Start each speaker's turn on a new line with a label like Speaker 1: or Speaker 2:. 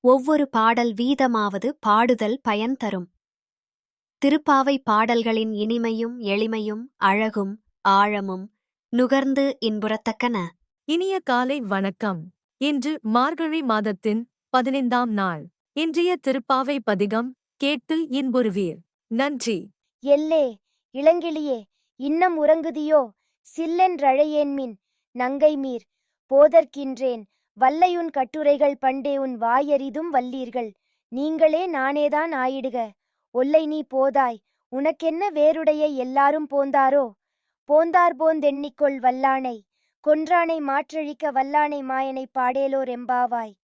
Speaker 1: ஒவ்வொரு பாடல் வீதமாவது பாடுதல் பயன் தரும். திருப்பாவை பாடல்களின் இனிமையும் எளிமையும் அழகும் ஆழமும் நுகர்ந்து இன்புறத்தக்கன.
Speaker 2: இனிய காலை வணக்கம். இன்று மார்கழி மாதத்தின் பதினைந்தாம் நாள். இன்றைய திருப்பாவை பதிகம் கேட்டு இன்புறுவீர். நன்றி.
Speaker 3: எல்லே இளங்கிளியே இன்னம் உறங்குதியோ? சில்லென்றழையேன்மின் நங்கை மீர் போதற்கின்றேன் வல்லையுன் கட்டுரைகள் பண்டே உன் வாயறிதும் வல்லீர்கள். நீங்களே நானேதான் ஆயிடுக. ஒல்லை நீ போதாய். உனக்கென்ன வேறுடைய எல்லாரும் போந்தாரோ? போந்தார் போந்தெண்ணிக்கொள் வல்லானை. கொன்றானை மாற்றழிக்க வல்லானை மாயனை பாடேலோர் எம்பாவாய்.